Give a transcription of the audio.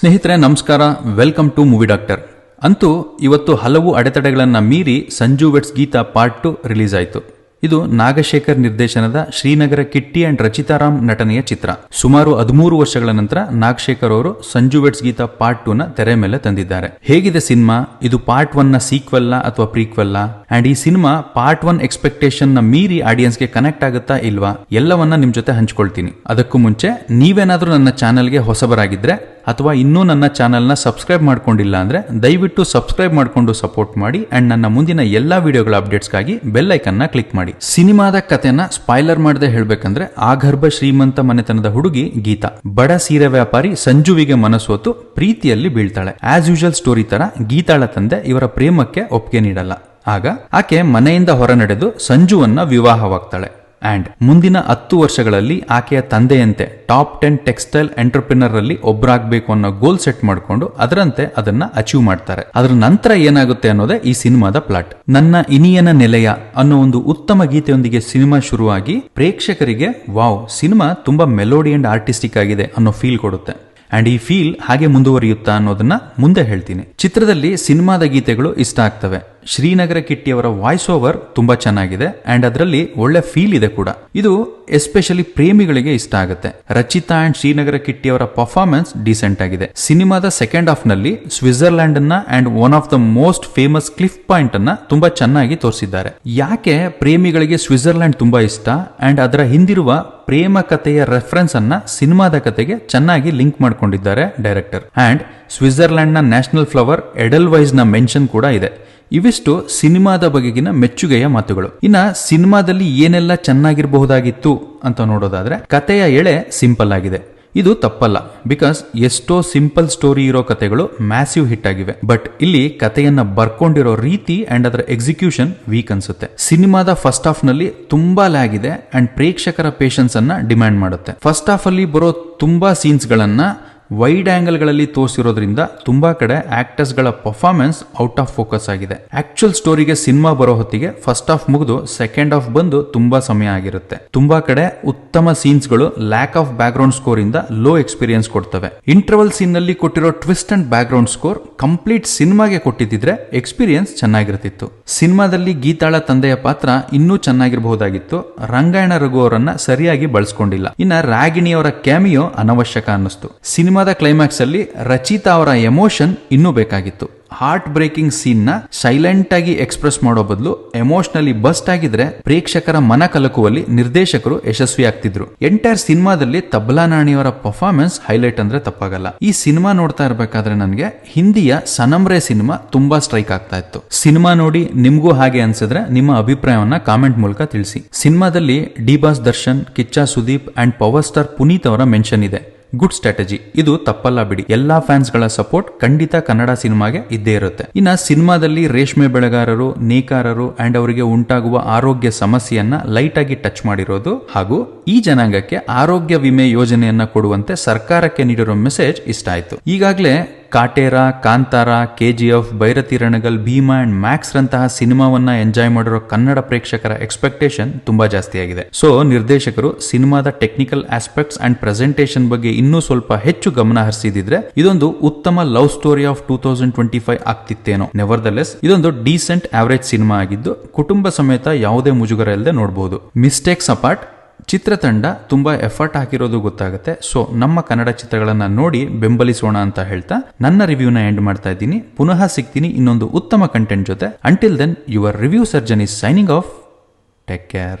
ಸ್ನೇಹಿತರೆ, ನಮಸ್ಕಾರ. Welcome to movie doctor ಅಂತೂ ಇವತ್ತು ಹಲವು ಅಡೆತಡೆಗಳನ್ನು ಮೀರಿ Sanju weds Geetha part two release ಆಯಿತು. ಇದು ನಾಗಶೇಖರ್ ನಿರ್ದೇಶನದ ಶ್ರೀನಗರ ಕಿಟ್ಟಿ ಅಂಡ್ ರಚಿತಾರಾಮ್ ನಟನೆಯ ಚಿತ್ರ. ಸುಮಾರು ಹದಿಮೂರು ವರ್ಷಗಳ ನಂತರ ನಾಗಶೇಖರ್ ಅವರು ಸಂಜು ವೆಟ್ಸ್ ಗೀತಾ ಪಾರ್ಟ್ ಟೂನ ನ ತೆರೆ ಮೇಲೆ ತಂದಿದ್ದಾರೆ. ಹೇಗಿದೆ ಸಿನಿಮಾ? ಇದು ಪಾರ್ಟ್ ಒನ್ನ ಸೀಕ್ವೆಲ್ಲ ಅಥವಾ ಪ್ರೀಕ್ವೆಲ್ಲ ಅಂಡ್ ಈ ಸಿನಿಮಾ ಪಾರ್ಟ್ ಒನ್ ಎಕ್ಸ್ಪೆಕ್ಟೇಷನ್ನ ಮೀರಿ ಆಡಿಯನ್ಸ್ಗೆ ಕನೆಕ್ಟ್ ಆಗುತ್ತಾ ಇಲ್ವಾ? ಎಲ್ಲವನ್ನ ನಿಮ್ ಜೊತೆ ಹಂಚ್ಕೊಳ್ತೀನಿ. ಅದಕ್ಕೂ ಮುಂಚೆ ನೀವೇನಾದ್ರೂ ನನ್ನ ಚಾನೆಲ್ಗೆ ಹೊಸಬರಾಗಿದ್ರೆ ಅಥವಾ ಇನ್ನೂ ನನ್ನ ಚಾನಲ್ನ ಸಬ್ಸ್ಕ್ರೈಬ್ ಮಾಡ್ಕೊಂಡಿಲ್ಲ ಅಂದ್ರೆ ದಯವಿಟ್ಟು ಸಬ್ಸ್ಕ್ರೈಬ್ ಮಾಡಿಕೊಂಡು ಸಪೋರ್ಟ್ ಮಾಡಿ ಅಂಡ್ ನನ್ನ ಮುಂದಿನ ಎಲ್ಲ ವಿಡಿಯೋಗಳ ಅಪ್ಡೇಟ್ಸ್ಗಾಗಿ ಬೆಲ್ ಐಕನ್ನ ಕ್ಲಿಕ್ ಮಾಡಿ. ಸಿನಿಮಾದ ಕಥೆನ ಸ್ಪಾಯ್ಲರ್ ಮಾಡದೆ ಹೇಳ್ಬೇಕಂದ್ರೆ ಆಗರ್ಭ ಶ್ರೀಮಂತ ಮನೆತನದ ಹುಡುಗಿ ಗೀತಾ. ಬಡ ಸೀರೆ ವ್ಯಾಪಾರಿ ಸಂಜುವಿಗೆ ಮನಸೋತು ಪ್ರೀತಿಯಲ್ಲಿ ಬೀಳ್ತಾಳೆ. ಆಸ್ ಯೂಶಲ್ ಸ್ಟೋರಿ ತರ ಗೀತಾಳ ತಂದೆ ಇವರ ಪ್ರೇಮಕ್ಕೆ ಒಪ್ಪಿಗೆ ನೀಡಲ್ಲ. ಆಗ ಆಕೆ ಮನೆಯಿಂದ ಹೊರ ನಡೆದು ಸಂಜುವನ್ನ ವಿವಾಹವಾಗ್ತಾಳೆ. ಅಂಡ್ ಮುಂದಿನ ಹತ್ತು ವರ್ಷಗಳಲ್ಲಿ ಆಕೆಯ ತಂದೆಯಂತೆ ಟಾಪ್ ಟೆನ್ ಟೆಕ್ಸ್ಟೈಲ್ ಎಂಟರ್ಪ್ರಿನರ್ ಅಲ್ಲಿ ಒಬ್ಬರಾಗಬೇಕು ಅನ್ನೋ ಗೋಲ್ ಸೆಟ್ ಮಾಡಿಕೊಂಡು ಅದರಂತೆ ಅದನ್ನ ಅಚೀವ್ ಮಾಡ್ತಾರೆ. ಅದರ ನಂತರ ಏನಾಗುತ್ತೆ ಅನ್ನೋದೇ ಈ ಸಿನಿಮಾದ ಪ್ಲಾಟ್ ನನ್ನ ಇನಿಯನ ನೆಲೆಯ ಅನ್ನೋ ಒಂದು ಉತ್ತಮ ಗೀತೆಯೊಂದಿಗೆ ಸಿನಿಮಾ ಶುರುವಾಗಿ ಪ್ರೇಕ್ಷಕರಿಗೆ, ವಾವ್, ಸಿನಿಮಾ ತುಂಬಾ ಮೆಲೋಡಿ ಅಂಡ್ ಆರ್ಟಿಸ್ಟಿಕ್ ಆಗಿದೆ ಅನ್ನೋ ಫೀಲ್ ಕೊಡುತ್ತೆ. ಅಂಡ್ ಈ ಫೀಲ್ ಹಾಗೆ ಮುಂದುವರಿಯುತ್ತಾ ಅನ್ನೋದನ್ನ ಮುಂದೆ ಹೇಳ್ತೀನಿ. ಚಿತ್ರದಲ್ಲಿ ಸಿನಿಮಾದ ಗೀತೆಗಳು ಇಷ್ಟ ಆಗ್ತವೆ. ಶ್ರೀನಗರ ಕಿಟ್ಟಿಯವರ ವಾಯ್ಸ್ ಓವರ್ ತುಂಬಾ ಚೆನ್ನಾಗಿದೆ ಅಂಡ್ ಅದರಲ್ಲಿ ಒಳ್ಳೆ ಫೀಲ್ ಇದೆ ಕೂಡ. ಇದು ಎಸ್ಪೆಷಲಿ ಪ್ರೇಮಿಗಳಿಗೆ ಇಷ್ಟ ಆಗುತ್ತೆ. ರಚಿತಾ ಅಂಡ್ ಶ್ರೀನಗರ ಕಿಟ್ಟಿಯವರ ಪರ್ಫಾರ್ಮೆನ್ಸ್ ಡೀಸೆಂಟ್ ಆಗಿದೆ. ಸಿನಿಮಾದ ಸೆಕೆಂಡ್ ಹಾಫ್ನಲ್ಲಿ ಸ್ವಿಟ್ಜರ್ಲ್ಯಾಂಡ್ ಅನ್ನ and one of the most famous cliff point ಅನ್ನ ತುಂಬಾ ಚೆನ್ನಾಗಿ ತೋರಿಸಿದ್ದಾರೆ. ಯಾಕೆ ಪ್ರೇಮಿಗಳಿಗೆ ಸ್ವಿಟ್ಜರ್ಲ್ಯಾಂಡ್ ತುಂಬಾ ಇಷ್ಟ ಅಂಡ್ ಅದರ ಹಿಂದಿರುವ ಪ್ರೇಮ ಕಥೆಯ ರೆಫರೆನ್ಸ್ ಅನ್ನ ಸಿನಿಮಾದ ಕತೆಗೆ ಚೆನ್ನಾಗಿ ಲಿಂಕ್ ಮಾಡ್ಕೊಂಡಿದ್ದಾರೆ ಡೈರೆಕ್ಟರ್ ಅಂಡ್ ಸ್ವಿಟ್ಜರ್ಲ್ಯಾಂಡ್ನ ನ್ಯಾಷನಲ್ ಫ್ಲವರ್ ಎಡಲ್ ವೈಸ್ನ ಮೆನ್ಷನ್ ಕೂಡ ಇದೆ. ಇವಿಷ್ಟು ಸಿನಿಮಾದ ಬಗೆಗಿನ ಮೆಚ್ಚುಗೆಯ ಮಾತುಗಳು. ಇನ್ನ ಸಿನಿಮಾದಲ್ಲಿ ಏನೆಲ್ಲ ಚೆನ್ನಾಗಿರಬಹುದಾಗಿತ್ತು ಅಂತ ನೋಡೋದಾದ್ರೆ ಕಥೆಯ ಎಳೆ ಸಿಂಪಲ್ ಆಗಿದೆ. ಇದು ತಪ್ಪಲ್ಲ. ಬಿಕಾಸ್ ಎಷ್ಟೋ ಸಿಂಪಲ್ ಸ್ಟೋರಿ ಇರೋ ಕತೆಗಳು ಮ್ಯಾಸಿವ್ ಹಿಟ್ ಆಗಿವೆ. ಬಟ್ ಇಲ್ಲಿ ಕಥೆಯನ್ನ ಬರ್ಕೊಂಡಿರೋ ರೀತಿ ಅಂಡ್ ಅದರ ಎಕ್ಸಿಕ್ಯೂಷನ್ ವೀಕ್ ಅನ್ಸುತ್ತೆ. ಸಿನಿಮಾದ ಫಸ್ಟ್ ಹಾಫ್ನಲ್ಲಿ ತುಂಬಾ ಲ್ಯಾಗ್ ಇದೆ ಅಂಡ್ ಪ್ರೇಕ್ಷಕರ ಪೇಷನ್ಸ್ ಅನ್ನ ಡಿಮ್ಯಾಂಡ್ ಮಾಡುತ್ತೆ. ಫಸ್ಟ್ ಹಾಫ್ ಅಲ್ಲಿ ಬರೋ ತುಂಬಾ ಸೀನ್ಸ್ ಗಳನ್ನ ವೈಡ್ ಆಂಗಲ್ಗಳಲ್ಲಿ ತೋರಿಸಿರೋದ್ರಿಂದ ತುಂಬಾ ಕಡೆ ಆಕ್ಟರ್ಸ್ಗಳ ಪರ್ಫಾರ್ಮೆನ್ಸ್ ಔಟ್ ಆಫ್ ಫೋಕಸ್ ಆಗಿದೆ. ಆಕ್ಚುಯಲ್ ಸ್ಟೋರಿಗೆ ಸಿನಿಮಾ ಬರೋ ಹೊತ್ತಿಗೆ ಫಸ್ಟ್ ಹಾಫ್ ಮುಗಿದು ಸೆಕೆಂಡ್ ಹಾಫ್ ಬಂದು ತುಂಬಾ ಸಮಯ ಆಗಿರುತ್ತೆ. ತುಂಬಾ ಕಡೆ ಉತ್ತಮ ಸೀನ್ಸ್ಗಳು lack of background score ಇಂದ ಲೋ ಎಕ್ಸ್ಪೀರಿಯನ್ಸ್ ಕೊಡ್ತವೆ. ಇಂಟರ್ವಲ್ ಸೀನ್ನಲ್ಲಿ ಕೊಟ್ಟಿರೋ twist and background score complete ಸಿನಿಮಾಗೆ ಕೊಟ್ಟಿದ್ರೆ ಎಕ್ಸ್ಪೀರಿಯನ್ಸ್ ಚೆನ್ನಾಗಿರುತ್ತಿತ್ತು ಸಿನಿಮಾದಲ್ಲಿ ಗೀತಾಳ ತಂದೆಯ ಪಾತ್ರ ಇನ್ನೂ ಚೆನ್ನಾಗಿರಬಹುದಾಗಿತ್ತು. ರಂಗಾಯಣ ರಘು ಅವರನ್ನ ಸರಿಯಾಗಿ ಬಳಸ್ಕೊಂಡಿಲ್ಲ. ಇನ್ನ ರಾಗಿಣಿ ಅವರ ಕ್ಯಾಮಿಯೋ ಅನವಶ್ಯಕ ಅನ್ನಿಸ್ತು. ಸಿನಿಮಾದ ಕ್ಲೈಮ್ಯಾಕ್ಸ್ ಅಲ್ಲಿ ರಚಿತಾ ಅವರ ಎಮೋಷನ್ ಇನ್ನೂ ಬೇಕಾಗಿತ್ತು. ಹಾರ್ಟ್ ಬ್ರೇಕಿಂಗ್ ಸೀನ್ನ ಸೈಲೆಂಟ್ ಆಗಿ ಎಕ್ಸ್ಪ್ರೆಸ್ ಮಾಡೋ ಬದಲು ಎಮೋಷನಲಿ ಬಸ್ಟ್ ಆಗಿದ್ರೆ ಪ್ರೇಕ್ಷಕರ ಮನ ಕಲಕುವಲ್ಲಿ ನಿರ್ದೇಶಕರು ಯಶಸ್ವಿ ಆಗ್ತಿದ್ರು. ಎಂಟೈರ್ ಸಿನಿಮಾದಲ್ಲಿ ತಬ್ಲಾ ನಾಣಿಯವರ ಪರ್ಫಾರ್ಮೆನ್ಸ್ ಹೈಲೈಟ್ ಅಂದ್ರೆ ತಪ್ಪಾಗಲ್ಲ. ಈ ಸಿನಿಮಾ ನೋಡ್ತಾ ಇರ್ಬೇಕಾದ್ರೆ ನನಗೆ ಹಿಂದಿಯ ಸನಮ್ರೆ ಸಿನಿಮಾ ತುಂಬಾ ಸ್ಟ್ರೈಕ್ ಆಗ್ತಾ ಇತ್ತು. ಸಿನಿಮಾ ನೋಡಿ ನಿಮ್ಗೂ ಹಾಗೆ ಅನ್ಸಿದ್ರೆ ನಿಮ್ಮ ಅಭಿಪ್ರಾಯವನ್ನ ಕಾಮೆಂಟ್ ಮೂಲಕ ತಿಳಿಸಿ. ಸಿನಿಮಾದಲ್ಲಿ D boss Darshan, Kichcha Sudeep and power star Puneeth ಅವರ ಮೆನ್ಷನ್ ಇದೆ. ಗುಡ್ ಸ್ಟ್ರಾಟಜಿ ಇದು ತಪ್ಪಲ್ಲ ಬಿಡಿ. ಎಲ್ಲಾ ಫ್ಯಾನ್ಸ್ಗಳ ಸಪೋರ್ಟ್ ಖಂಡಿತ ಕನ್ನಡ ಸಿನಿಮಾಗೆ ಇದ್ದೇ ಇರುತ್ತೆ. ಇನ್ನ ಸಿನಿಮಾದಲ್ಲಿ ರೇಷ್ಮೆ ಬೆಳೆಗಾರರು, ನೇಕಾರರು ಅಂಡ್ ಅವರಿಗೆ ಉಂಟಾಗುವ ಆರೋಗ್ಯ ಸಮಸ್ಯೆಯನ್ನ ಲೈಟ್ ಆಗಿ ಟಚ್ ಮಾಡಿರೋದು ಹಾಗೂ ಈ ಜನಾಂಗಕ್ಕೆ ಆರೋಗ್ಯ ವಿಮೆ ಯೋಜನೆಯನ್ನ ಕೊಡುವಂತೆ ಸರ್ಕಾರಕ್ಕೆ ನೀಡಿರೋ ಮೆಸೇಜ್ ಇಷ್ಟ ಆಯ್ತು. ಈಗಾಗಲೇ Kaatera, Kantara F Bhairathi Ranagal, Bheema and Max ರಂತಹ ಸಿನಿಮಾವನ್ನ ಎಂಜಾಯ್ ಮಾಡಿರೋ ಕನ್ನಡ ಪ್ರೇಕ್ಷಕರ ಎಕ್ಸ್ಪೆಕ್ಟೇಷನ್ ತುಂಬಾ ಜಾಸ್ತಿ ಆಗಿದೆ. ಸೊ, ನಿರ್ದೇಶಕರು ಸಿನಿಮಾದ ಟೆಕ್ನಿಕಲ್ ಆಸ್ಪೆಕ್ಟ್ಸ್ ಅಂಡ್ ಪ್ರೆಸೆಂಟೇಷನ್ ಬಗ್ಗೆ ಇನ್ನೂ ಸ್ವಲ್ಪ ಹೆಚ್ಚು ಗಮನ ಹರಿಸಿದಿದ್ರೆ ಇದೊಂದು ಉತ್ತಮ love story of two thousand twenty five ಆಗ್ತಿತ್ತೇನೋ. Never ಇದೊಂದು ಡೀಸೆಂಟ್ ಆವರೇಜ್ ಸಿನಿಮಾ ಆಗಿದ್ದು, ಕುಟುಂಬ ಸಮೇತ ಯಾವುದೇ ಮುಜುಗರ ಇಲ್ಲದೆ ನೋಡಬಹುದು ಮಿಸ್ಟೇಕ್ಸ್ ಅಪಾರ್ಟ್ ಚಿತ್ರತಂಡ ತುಂಬಾ ಎಫರ್ಟ್ ಹಾಕಿರೋದು ಗೊತ್ತಾಗುತ್ತೆ. ಸೊ ನಮ್ಮ ಕನ್ನಡ ಚಿತ್ರಗಳನ್ನ ನೋಡಿ ಬೆಂಬಲಿಸೋಣ ಅಂತ ಹೇಳ್ತಾ ನನ್ನ ರಿವ್ಯೂನ ಎಂಡ್ ಮಾಡ್ತಾ ಇದ್ದೀನಿ. ಪುನಃ ಸಿಗ್ತೀನಿ ಇನ್ನೊಂದು ಉತ್ತಮ ಕಂಟೆಂಟ್ ಜೊತೆ. Until then your review surgeon is signing off take care